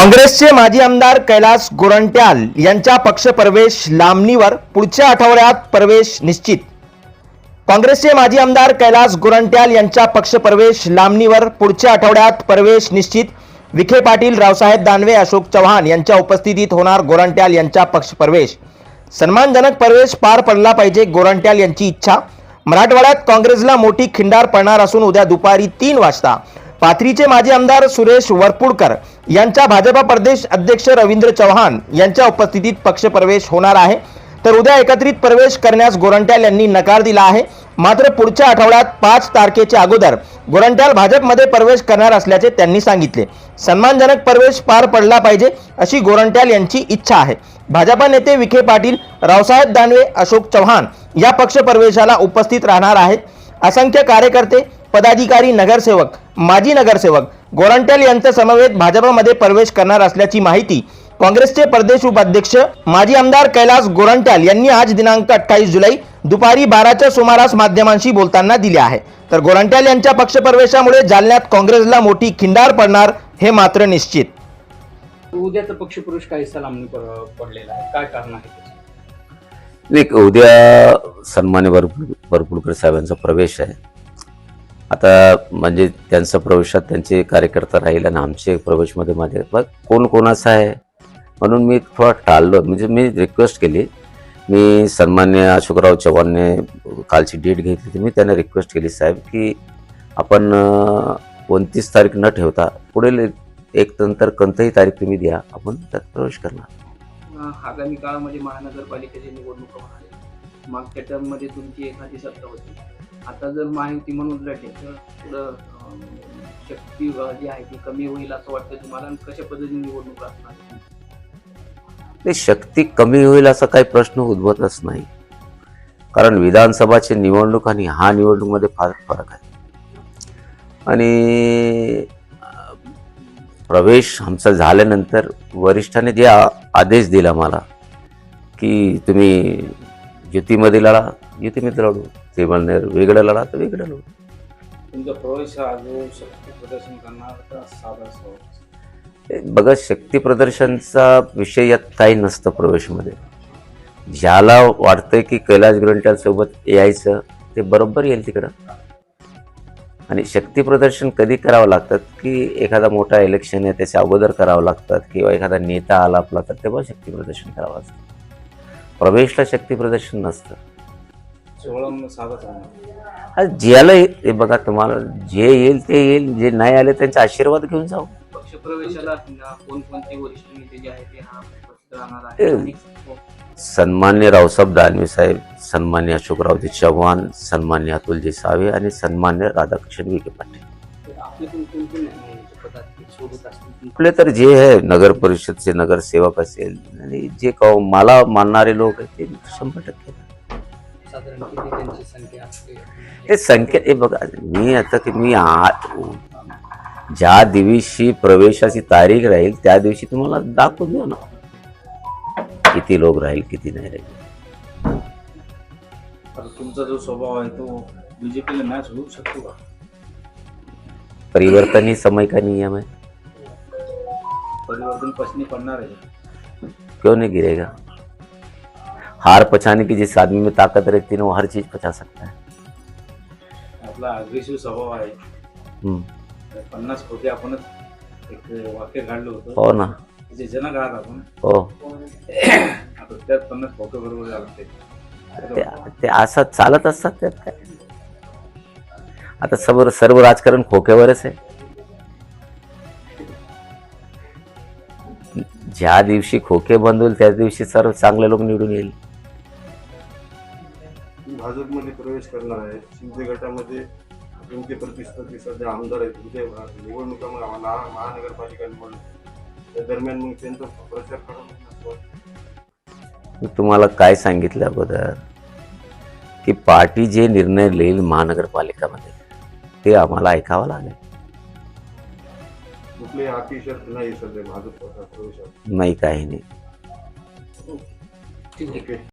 काँग्रेसचे माजी आमदार कैलास गोरंट्याल यांच्या पक्षप्रवेश लांबणीवर पुढच्या आठवड्यात प्रवेश निश्चित. काँग्रेसचे माजी आमदार कैलास गोरंट्याल यांच्या पक्षप्रवेश लांबणीवर पुढच्या आठवड्यात प्रवेश निश्चित. विखे पाटील रावसाहेब दानवे अशोक चव्हाण यांच्या उपस्थितीत होणार गोरंट्याल यांचा पक्षप्रवेश. सन्मानजनक प्रवेश पार पडला पाहिजे गोरंट्याल यांची इच्छा. मराठवाड्यात काँग्रेसला मोठी खिंडार पडणार असून उद्या दुपारी तीन वाजता पाथरीचे माजी आमदार सुरेश वरपुडकर यांच्या भाजपा प्रदेश अध्यक्ष रवींद्र चव्हाण यांच्या उपस्थितीत पक्षप्रवेश होणार आहे. तर उद्या एकत्रित प्रवेश करण्यास गोरंट्याल यांनी नकार दिला आहे. मात्र पुढच्या आठवड्यात पाच तारखेच्या अगोदर गोरंट्याल भाजपमध्ये प्रवेश करणार असल्याचे त्यांनी सांगितले. सन्मानजनक प्रवेश पार पडला पाहिजे अशी गोरंट्याल यांची इच्छा आहे. भाजपा नेते विखे पाटील रावसाहेब दानवे अशोक चव्हाण या पक्षप्रवेशाला उपस्थित राहणार आहेत. असंख्य कार्यकर्ते पदाधिकारी नगरसेवक माजी नगरसेवक गोरंट्याल यांच्या समवेत भाजपमध्ये प्रवेश करणार असल्याची माहिती काँग्रेसचे प्रदेश उपाध्यक्ष माजी आमदार कैलास गोरंट्याल यांनी आज दिनांक अठ्ठावीस जुलै दुपारी बाराच्या सुमारास माध्यमांशी बोलताना दिले आहे. तर गोरंट्याल यांच्या पक्षप्रवेशामुळे जालन्यात काँग्रेसला मोठी खिंडार पडणार हे मात्र निश्चित. उद्याचा पक्षपुरुष काही सलामनी पडलेला आहे? काय कारण आहे? एक उद्या सन्मान्य वरपुड वरपुडकर साहेबांचा प्रवेश आहे. आता म्हणजे त्यांचा प्रवेशात त्यांचे कार्यकर्ता राहील आणि आमचे प्रवेशमध्ये माझे मग कोण कोणाचा आहे? म्हणून मी थोडा टाळलो. म्हणजे मी रिक्वेस्ट केली. मी सन्मान्य अशोकराव चव्हाणने कालची डेट घेतली तर मी त्यांना रिक्वेस्ट केली साहेब की आपण कोणतीच तारीख न ठेवता पुढील एक- नंतर कोणतीही तारीख तुम्ही द्या. आपण त्यात प्रवेश करणार. आगामी काळामध्ये महानगरपालिकेची निवडणूक होणार मागच्या टर्ममध्ये तुमची एखादी सत्ता होती. आता जर महायुती म्हणून लढले तर पुढं शक्ती जी आहे ती कमी होईल असं वाटतं तुम्हाला? आणि कशा पद्धतीने निवडणूक असणार? ते शक्ती कमी होईल असा काही प्रश्न उद्भवतच नाही. कारण विधानसभाची निवडणूक आणि हा निवडणूकमध्ये फार फरक आहे. आणि प्रवेश आमचा झाल्यानंतर वरिष्ठाने जे आदेश दिला मला की तुम्ही युतीमध्ये लढा युतीमध्ये लढू ते म्हणणे वेगळं लढा तर वेगळं लढू. तुमचा प्रवेश हा जो शक्ती प्रदर्शन करणार का साधा स्वभाव ते बघा शक्ती प्रदर्शनचा विषय यात काही नसतं प्रवेशमध्ये. ज्याला वाटतंय की कैलास ग्रंटाल सोबत यायचं ते बरोबर येईल तिकडं. आणि शक्ती प्रदर्शन कधी करावं लागतात की एखादा मोठा इलेक्शन आहे त्याच्या अगोदर करावं लागतात किंवा एखादा नेता आला आपला तर तेव्हा शक्ती प्रदर्शन करावं असतं प्रवेशला शक्ती प्रदर्शन नसतं. सोहळा साधाच राहणार. हा ज्याला हे बघा तुम्हाला जे येईल ते येईल जे नाही आले त्यांचा आशीर्वाद घेऊन जाऊ. पक्षप्रवेशाला अं, कोणकोणते वरिष्ठ नेते जे आहेत ते हा सन्मान्य रावसाहेब दानवे साहेब सन्मान्य अशोकरावजी चव्हाण सन्मान्य अतुलजी सावे आणि सन्मान्य राधाकृष्ण विखे पाटील. आपले तर जे आहे नगर परिषदचे नगरसेवक असेल आणि जे का मला मानणारे लोक आहेत ते शंभर टक्के साधारण किती त्यांची संख्या असते? हे संख्या हे बघा मी आता की मी आ- ज्या दिवशी प्रवेशाची तारीख राहील त्या दिवशी तुम्हाला दाखवून देऊ ना. किती लोक राहील किती नाही राहील. तर तुमचा जो स्वभाव आहे तो बीजेपीला मॅच होऊ शकतो का? परिवर्तन ही समय का नियम है परिवर्तन पसनी पडणार आहे. क्यों नहीं गिरेगा? हार पचाने की जिस आदमी में ताकत रहती है ना वो हर चीज पचा सकता है। आपला अग्रेसिव्ह स्वभाव आहे. हम्म. तर पन्नास खोटे आपणच एक वाक्य काढलं होतं. हो ना. जे जनक आहात आपण हो. आता त्यात पन्नास बरोबर ते ते असं चालत असतात त्यात काय? आता सर्व सर्व राजकारण खोक्यावरच आहे. ज्या दिवशी खोके बंद होईल त्या दिवशी सर्व चांगले लोक निवडून येईल. भाजपमध्ये प्रवेश करणार आहे. शिंदे गटामध्ये योग्य प्रतिस्पर्धी सध्या आमदार आहेत. उद्या आम्हाला महानगरपालिका निवडणूक त्या दरम्यान मग त्यांचा प्रचार करून तुम्हाला काय सांगितलं अगोदर? की पार्टी जे निर्णय घेईल महानगरपालिकामध्ये ते आम्हाला ऐकावं लागेल. कुठलेही अटी शर्त नाही सध्या भाजप नाही काही नाही. ठीक आहे